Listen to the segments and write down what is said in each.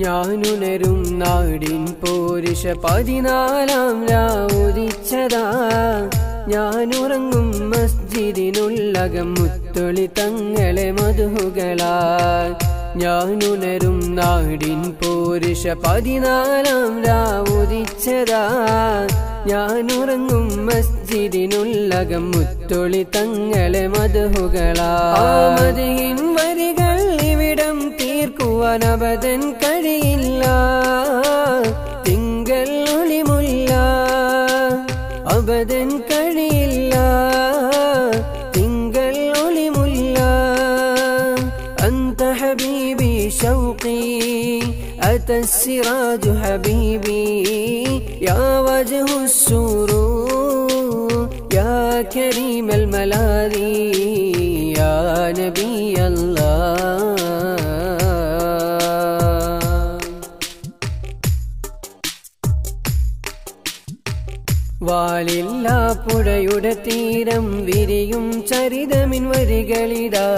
ഞാനുണരും നാടിൻ പോരുഷ പതിനാലാം രാവുദിച്ചതാ ഞാനുറങ്ങും മസ്ജിദിനുള്ളകം മുത്തൊളി തങ്ങളെ മധുകളാ ഞാനുണരും നാടിൻ പോരുഷ പതിനാലാം രാവുദിച്ചതാ ഞാനുറങ്ങും മസ്ജിദിനുള്ളകം മുത്തൊളി തങ്ങളെ മധുകളാ ഇവിടം வனபதன் கழியில்லா திங்கள் ஒளிமுல்லா. அபதன் கழியில்லா திங்கள் ஒளிமுல்லா. அந்த ஹபீபி ஷவுகி أتى السراج حبيبي يا وجه السرور يا كريم الملاذي يا نبي الله വാലില്ല പുഴയുടെ തീരം വിരിയും ചരിതമിൻ വരികളിതാ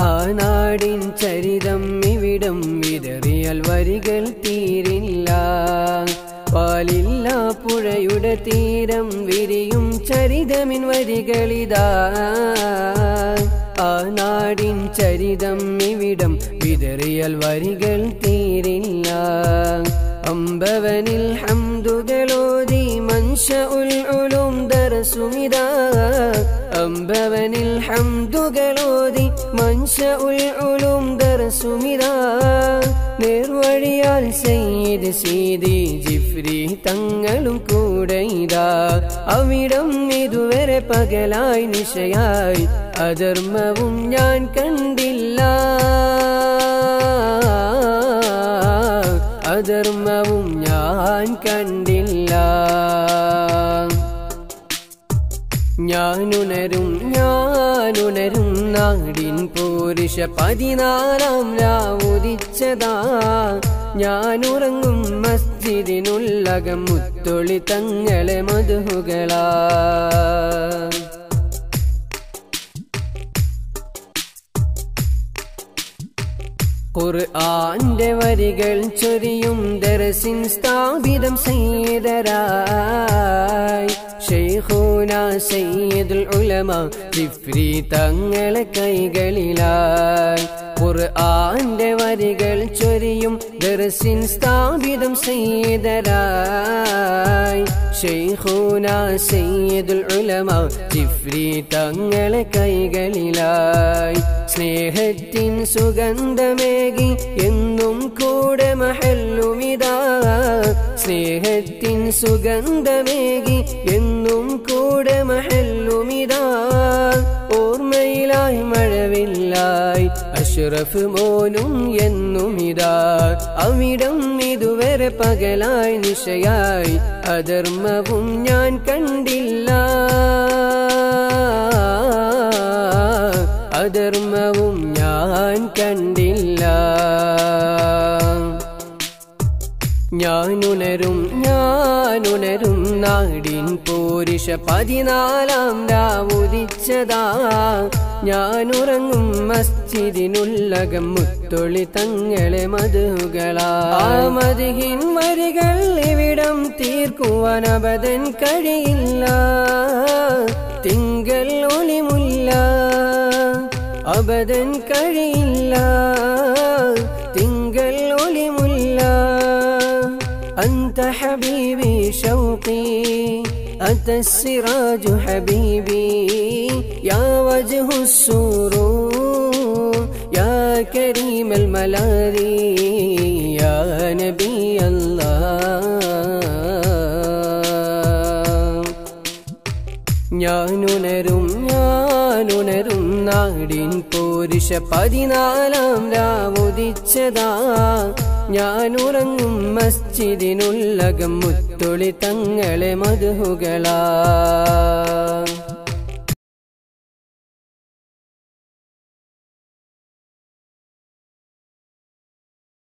ആ നാടിൻ ചരിതം ഇവിടം വിതറിയാൽ വരികൾ തീരില്ല. വാലില്ല പുഴയുടെ തീരം വിരിയും ചരിതമിൻ വരികളിതാ ആ നാടിൻ ചരിതം ഇവിടം വിതറിയാൽ വരികൾ തീരില്ല. അമ്പവനിൽ ഹംദുകളോതി മൻഷഉൽ ഉലൂം ദർസുമിതാ. അമ്പവനിൽ ഹംദുകളോതി മൻഷഉൽ ഉലൂം ദർസുമിത. നേർവഴിയാൽ സയ്യിദ് സീതി ജിഫ്രി തങ്ങളും കൂടെ ഇതാ. അവിടം ഇതുവരെ പകലായി നിശയായി. അധർമ്മവും ഞാൻ കണ്ടില്ല. അധർമ്മവും ഞാൻ കണ്ടില്ല. ഞാനുണരും ഞാനുണരും നാടിൻ പോരുഷ പതിനാലാം രാവുദിച്ചതാ. ഞാനുറങ്ങും മസ്ജിദിനുള്ളകം മുത്തൊളി തങ്ങളെ മധുകളാ ഖുർആന്റെ വരികൾ ചൊരിയും ദർസിൻ സ്ഥാപിതം സയ്യിദരായി. ഷെയ്ഖൂന സയ്യിദുൽ ഉലമ ജിഫ്രി തങ്ങളെ കൈകളിലായി. ഖുർആന്റെ വരികൾ ചൊരിയും ദർസിൻ സ്ഥാപിതം സയ്യിദരായി. ഷെയ്ഖൂന സയ്യിദുൽ ഉലമ ജിഫ്രി തങ്ങളെ കൈകളിലായി. സ്നേഹത്തിൻ സുഗന്ധമേകി എന്നും കൂടെ മഹല്ലുമിതാ. സ്നേഹത്തിൻ സുഗന്ധമേകി എന്നും കൂടെ മഹല്ലുമിതാ. ഓർമ്മയിലായി മഴവില്ലായി അഷ്റഫ് മോനും എന്നും ഇതാ അവിടം ഇതുവരെ പകലായി നിശയായി. അധർമ്മവും ഞാൻ കണ്ടില്ല. അധർമ്മവും ഞാൻ കണ്ടില്ല. ഞാനുണരും ഞാനുണരും നാടിൻ പോരിഷ പതിനാലാം രാവുദിച്ചതാ ഞാനുറങ്ങും മസ്ജിദിനുള്ളകം മുത്തൊളി തങ്ങളെ മധുകളാ. മധുഹിൻ വരികൾ ഇവിടം തീർക്കുവാൻ അബദൻ കഴിയില്ല. തിങ്കൾ ഒളിമുല്ല അബദൻ കഴിയില്ല. തിങ്കൾ ഒളിമുല്ല അന്ത ഹബീബി ഷൗഖി. أنت السراج حبيبي يا وجه السرور يا كريم الملاذي يا نبي الله. يا نور നാടിൻ പോരുഷ പതിനാലാം രാവുദിച്ചതാ. ഞാനുറങ്ങും മസ്ജിദിനുള്ളകം മുത്തൊളി തങ്ങളെ മധുകളാ